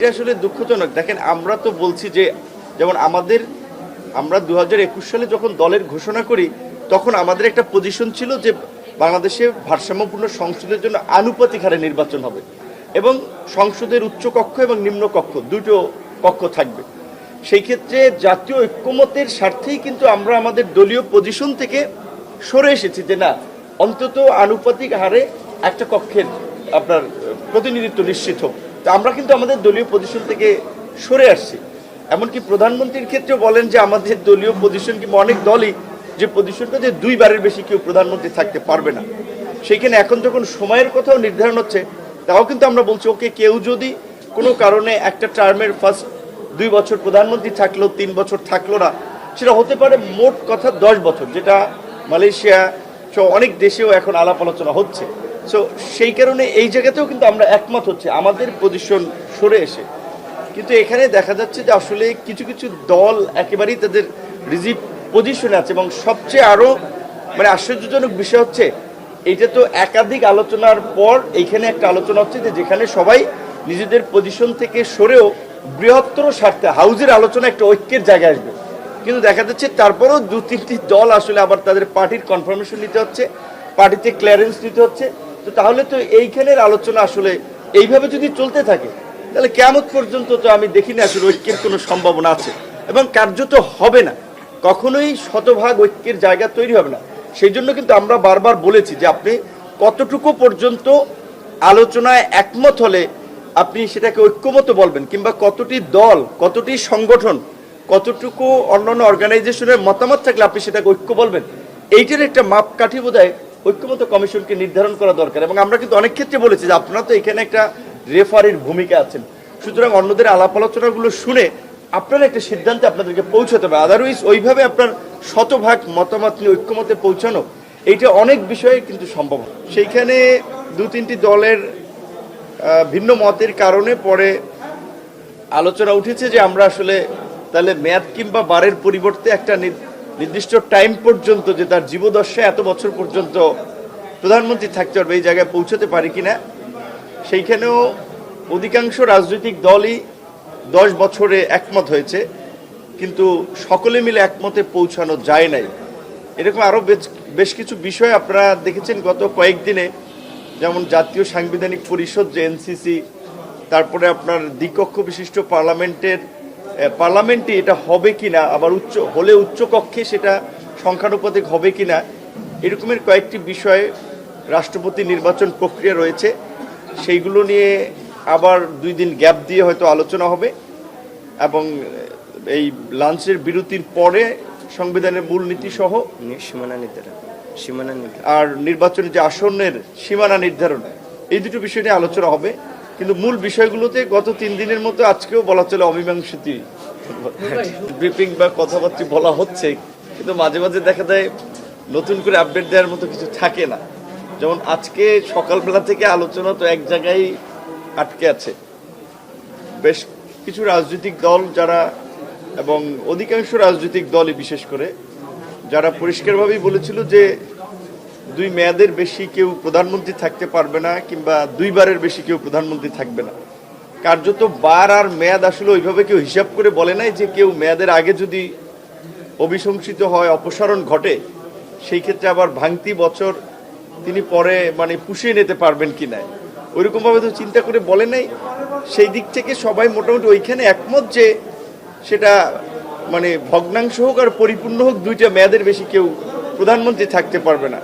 এটা আসলে দুঃখজনক। দেখেন, আমরা তো বলছি যে, যেমন আমাদের, আমরা দু একুশ সালে যখন দলের ঘোষণা করি, তখন আমাদের একটা পজিশন ছিল যে, বাংলাদেশে ভারসাম্যপূর্ণ সংসদের জন্য আনুপাতিক হারে নির্বাচন হবে। এবং সংসদের উচ্চ কক্ষ এবং নিম্ন কক্ষ, দুটো কক্ষ থাকবে। সেই ক্ষেত্রে জাতীয় ঐক্যমতের স্বার্থেই কিন্তু আমরা আমাদের দলীয় পজিশন থেকে সরে এসেছি যে, না, অন্তত আনুপাতিক হারে একটা কক্ষের আপনার প্রতিনিধিত্ব নিশ্চিত হোক। আমরা কিন্তু আমাদের দলীয় পজিশন থেকে সরে আসছি। এমনকি প্রধানমন্ত্রীর ক্ষেত্রেও বলেন যে আমাদের দলীয় পজিশন কিংবা অনেক দলই যে পজিশনটা যে দুইবারের বেশি কেউ প্রধানমন্ত্রী থাকতে পারবে না। সেইখানে এখন যখন সময়ের কথাও নির্ধারণ হচ্ছে, তাও কিন্তু আমরা বলছি, ওকে, কেউ যদি কোনো কারণে একটা টার্মের ফার্স্ট দুই বছর প্রধানমন্ত্রী থাকল তিন বছর থাকল না, সেটা হতে পারে মোট কথা দশ বছর, যেটা মালয়েশিয়া সহ অনেক দেশেও এখন আলাপ আলোচনা হচ্ছে। সো সেই কারণে এই জায়গাতেও কিন্তু আমরা একমত হচ্ছে, আমাদের পজিশন সরে এসে। কিন্তু এখানে দেখা যাচ্ছে যে আসলে কিছু কিছু দল একেবারেই তাদের রিজিভ পজিশনে আছে এবং সবচেয়ে আরও মানে আশ্চর্যজনক বিষয় হচ্ছে এটা তো একাধিক আলোচনার পর এইখানে একটা আলোচনা হচ্ছে যে যেখানে সবাই নিজেদের পজিশন থেকে সরেও বৃহত্তর স্বার্থে হাউজের আলোচনা একটা ঐক্যের জায়গায় আসবে। কিন্তু দেখা যাচ্ছে তারপরেও দু তিনটি দল আসলে আবার তাদের পার্টির কনফার্মেশন নিতে হচ্ছে, পার্টিতে ক্লিয়ারেন্স নিতে হচ্ছে। তো তাহলে তো এইখানের আলোচনা আসলে এইভাবে যদি চলতে থাকে, তাহলে কেমন পর্যন্ত তো আমি দেখি না আসলে ঐক্যের কোনো সম্ভাবনা আছে। এবং কার্যত হবে না। কখনোই শতভাগ ঐক্যের জায়গা তৈরি হবে না। সেই জন্য কিন্তু আমরা বারবার বলেছি যে আপনি কতটুকু পর্যন্ত আলোচনায় একমত হলে আপনি সেটাকে ঐক্যমত বলবেন, কিংবা কতটি দল, কতটি সংগঠন কতটুকু অন্যান্য অর্গানাইজেশনের মতামত থাকলে আপনি সেটাকে ঐক্য বলবেন? এইটার একটা মাপকাঠি বোধ হয় ঐক্যমত কমিশনকে নির্ধারণ করা দরকার এবং আমরা কিন্তু অনেক ক্ষেত্রে বলেছি যে আপনারা তো এখানে একটা রেফারির ভূমিকা আছেন। সুতরাং অন্যদের আলাপ আলোচনাগুলো শুনে আপনারা একটা সিদ্ধান্তে আপনাদেরকে পৌঁছাতে হবে। আদারওয়াইজ ওইভাবে আপনার শতভাগ মতামত নিয়ে ঐক্যমতে পৌঁছানো, এইটা অনেক বিষয়ে কিন্তু সম্ভব সেইখানে দু তিনটি দলের ভিন্ন মতের কারণে পরে আলোচনা উঠেছে যে আমরা আসলে তাহলে মেয়াদ কিংবা বারের পরিবর্তে একটা নির্দিষ্ট টাইম পর্যন্ত যে তার জীবদশায় এত বছর পর্যন্ত প্রধানমন্ত্রী থাকতে পারবে, এই জায়গায় পৌঁছতে পারি কিনা, সেইখানেও অধিকাংশ রাজনৈতিক দলই দশ বছরে একমত হয়েছে, কিন্তু সকলে মিলে একমতে পৌঁছানো যায় নাই। এরকম আরও বেশ কিছু বিষয় আপনারা দেখেছেন গত কয়েকদিনে, যেমন জাতীয় সাংবিধানিক পরিষদ, যে এনসিসি তারপরে আপনার দ্বিকক্ষ বিশিষ্ট পার্লামেন্টের পার্লামেন্টে এটা হবে কিনা আবার উচ্চ হলে উচ্চ কক্ষে সেটা সংখ্যানুপাতিক হবে কিনা এরকমের কয়েকটি বিষয়ে রাষ্ট্রপতি নির্বাচন প্রক্রিয়া রয়েছে। সেইগুলো নিয়ে আবার দুই দিন গ্যাপ দিয়ে হয়তো আলোচনা হবে এবং এই লাঞ্চের বিরতির পরে সংবিধানের মূলনীতি সহ নি- সীমানা নির্ধারণ সীমানা নির্ধারণ। আর নির্বাচনের যে আসনের সীমানা নির্ধারণ এই দুটো বিষয় নিয়ে আলোচনা হবে। কিন্তু মূল বিষয়গুলোতে গত তিন দিনের মতো আজকেও বলা চলে অমীমাংসিত ব্রিফিং বা কথাবার্তা বলা হচ্ছে, কিন্তু মাঝে মাঝে দেখা যায় নতুন করে আপডেট দেওয়ার মতো কিছু থাকে না। যেমন আজকে সকালবেলা থেকে আলোচনা তো এক জায়গায় আটকে আছে। বেশ কিছু রাজনৈতিক দল যারা এবং অধিকাংশ রাজনৈতিক দলই বিশেষ করে, যারা পরিষ্কারভাবেই বলেছিল যে দুই মেয়াদের বেশি কেউ প্রধানমন্ত্রী থাকতে পারবে না কিংবা দুইবারের বেশি কেউ প্রধানমন্ত্রী থাকবে না। কার্যত বার আর মেয়াদ আসলে ওইভাবে কেউ হিসাব করে বলে নাই যে কেউ মেয়াদের আগে যদি অভিশংসিত হয়, অপসারণ ঘটে, সেই ক্ষেত্রে আবার ভাঙতি বছর তিনি পরে মানে পুষিয়ে নিতে পারবেন কি না। ওইরকমভাবে তো চিন্তা করে বলে নাই। সেই দিক থেকে সবাই মোটামুটি ওইখানে একমত যে সেটা মানে ভগ্নাংশ হোক আর পরিপূর্ণ হোক, দুইটা মেয়াদের বেশি কেউ প্রধানমন্ত্রী থাকতে পারবে না।